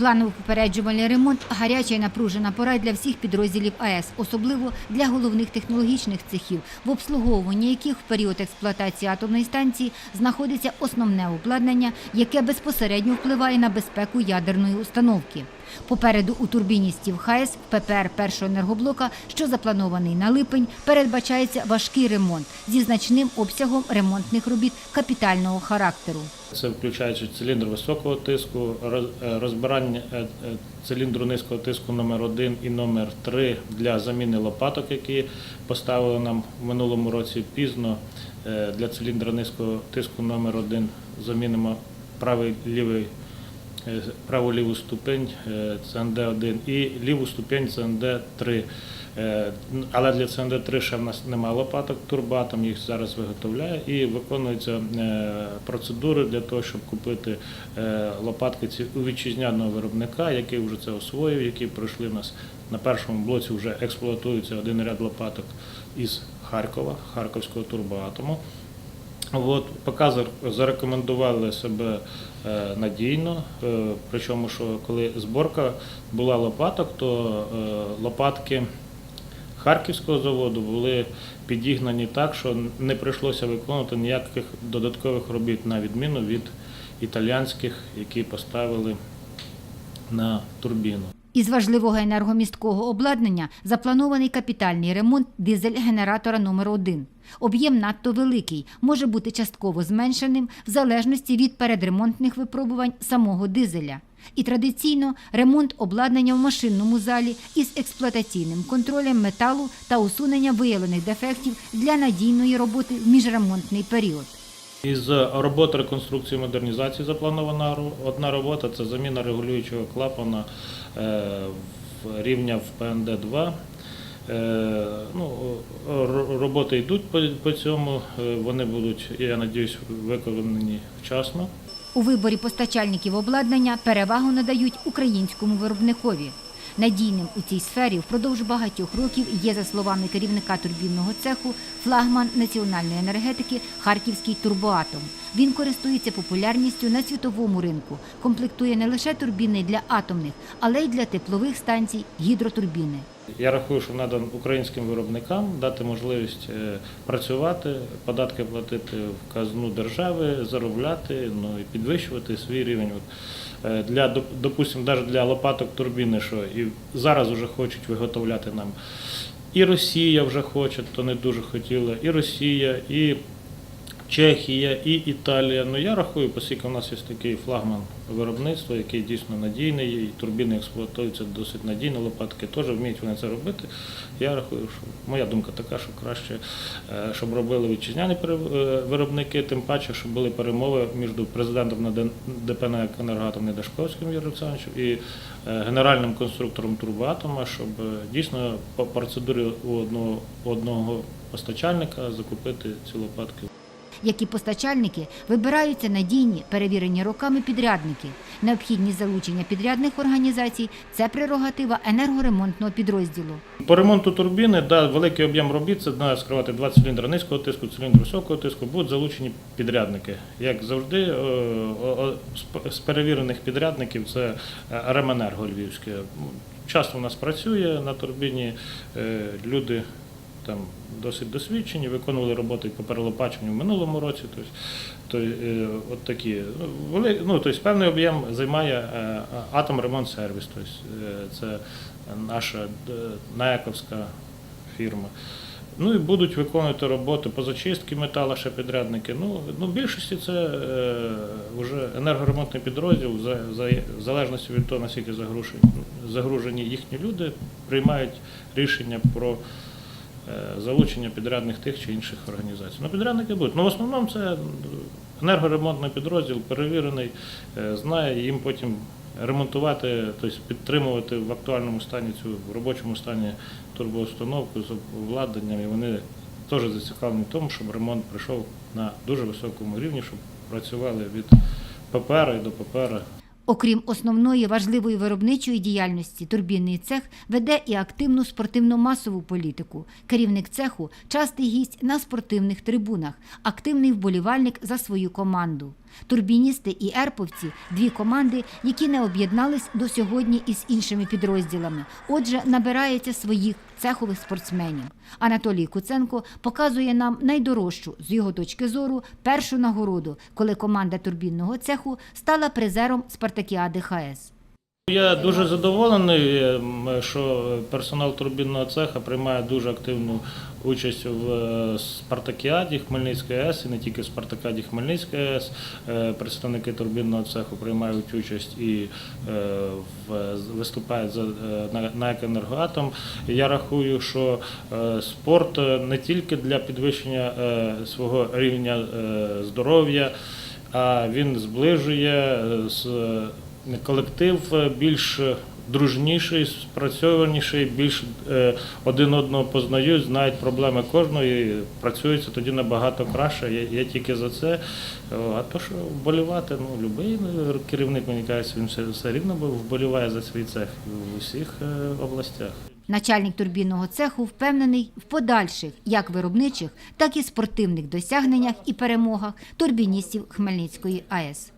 Плановий попереджувальний ремонт гаряча і напружена пора для всіх підрозділів АЕС, особливо для головних технологічних цехів, в обслуговуванні яких в період експлуатації атомної станції знаходиться основне обладнання, яке безпосередньо впливає на безпеку ядерної установки. Попереду у турбіні стів ХАЕС ППР першого енергоблока, що запланований на липень, передбачається важкий ремонт зі значним обсягом ремонтних робіт капітального характеру. Це включаючи циліндр високого тиску, е, розбирання е, е, циліндру низького тиску номер 1 і номер 3 для заміни лопаток, які поставили нам в минулому році пізно. Для циліндра низького тиску номер 1 замінимо правий лівий. Е, Праву ліву ступень е, ЦНД-1 і ліву ступень ЦНД-3. Е, Але для ЦНД-3 ще в нас немає лопаток, турбатом їх зараз виготовляє і виконуються процедури для того, щоб купити лопатки у вітчизняного виробника, який вже це освоїв, які пройшли в нас на першому блоці. Вже експлуатується один ряд лопаток із Харкова, Харківського турбоатому. От, поки зар- зарекомендували себе е, надійно, е, причому, що коли зборка була лопаток, то е, лопатки Харківського заводу були підігнані так, що не прийшлося виконувати ніяких додаткових робіт, на відміну від італіянських, які поставили на турбіну. Із важливого енергомісткого обладнання запланований капітальний ремонт дизель-генератора номер 1 Об'єм надто великий, може бути частково зменшеним в залежності від передремонтних випробувань самого дизеля. І традиційно ремонт обладнання в машинному залі із експлуатаційним контролем металу та усунення виявлених дефектів для надійної роботи в міжремонтний період. Із роботи реконструкції і модернізації запланована одна робота це заміна регулюючого клапана е, рівня в ПНД-2. Е, Ну, роботи йдуть по, по цьому, е, вони будуть, я надіюсь, виконані вчасно. У виборі постачальників обладнання перевагу надають українському виробникові. Надійним у цій сфері впродовж багатьох років є, за словами керівника турбінного цеху, флагман національної енергетики Харківський турбоатом. Він користується популярністю на світовому ринку, комплектує не лише турбіни для атомних, але й для теплових станцій гідротурбіни. Я рахую, що треба українським виробникам дати можливість е, працювати, податки платити в казну держави, заробляти, ну і підвищувати свій рівень. Е, для, доп- допустим, навіть для лопаток турбіни, що і зараз вже хочуть виготовляти нам. І Росія вже хоче, то не дуже хотіла, і Росія, і Чехія, і Італія. Ну я рахую, оскільки у нас є такий флагман виробництва, який дійсно надійний, і турбіни експлуатуються досить надійно, лопатки теж вміють вони це робити. Я рахую, що моя думка така, що краще, е, щоб робили вітчизняні е, виробники, тим паче, щоб були перемови між президентом на ДП «НАЕК «Енергоатом» Юрієм Олександровичем і е, генеральним конструктором турбоатома, щоб дійсно по процедурі у одного, одного постачальника закупити ці лопатки. Які постачальники вибираються надійні, перевірені роками підрядники. Необхідність залучення підрядних організацій це прерогатива енергоремонтного підрозділу. По ремонту турбіни, да, великий об'єм робіт, це треба скривати два циліндри низького тиску, циліндр високого тиску, будуть залучені підрядники. Як завжди, е, з перевірених підрядників це е, Ременерго Львівське. Часто у нас працює на турбіні, е, люди там досить досвідчені, виконували роботи по перелопаченню в минулому році. Тобто, то, е, от такі. Ну, тобто певний об'єм займає е, Атомремонт-сервіс. Тобто, е, це наша наековська фірма. Ну і будуть виконувати роботи по зачистці металу ще підрядники. Ну, ну в більшості це е, вже енергоремонтний підрозділ, за, за, в залежності від того, наскільки загружені, загружені їхні люди, приймають рішення про залучення підрядних тих чи інших організацій. Ну, підрядники будуть. Ну, в основному це енергоремонтний підрозділ, перевірений, е, знає їм потім ремонтувати, тобто підтримувати в актуальному стані цю в робочому стані турбоустановку з обладнанням. І вони теж зацікавлені в тому, щоб ремонт прийшов на дуже високому рівні, щоб працювали від ППР і до ППР Окрім основної важливої виробничої діяльності, турбінний цех веде і активну спортивно-масову політику. Керівник цеху частий гість на спортивних трибунах, активний вболівальник за свою команду. Турбіністи і ерповці дві команди, які не об'єднались до сьогодні із іншими підрозділами. Отже, набирається своїх цехових спортсменів. Анатолій Куценко показує нам найдорожчу з його точки зору першу нагороду, коли команда турбінного цеху стала призером Спартакіади ХС. Я дуже задоволений, ем, що персонал турбінного цеха приймає дуже активну участь в е, Спартакіаді Хмельницької АЕС і не тільки в Спартакіаді Хмельницької АЕС. Е, Представники турбінного цеху приймають участь і е, виступають за, на- «Екенергоатом». Я рахую, що спорт не тільки для підвищення свого рівня здоров'я, а він зближує е, колектив е, більш дружніший, спрацьованіший, більш е, один одного познають, знають проблеми кожного і працюється тоді набагато краще. Я, я тільки за це. А то, що вболівати, ну будь-який керівник, мені кажеться, він все, все рівно вболіває за свій цех в усіх е, областях. Начальник турбінного цеху впевнений в подальших як виробничих, так і спортивних досягненнях і перемогах турбіністів Хмельницької АЕС.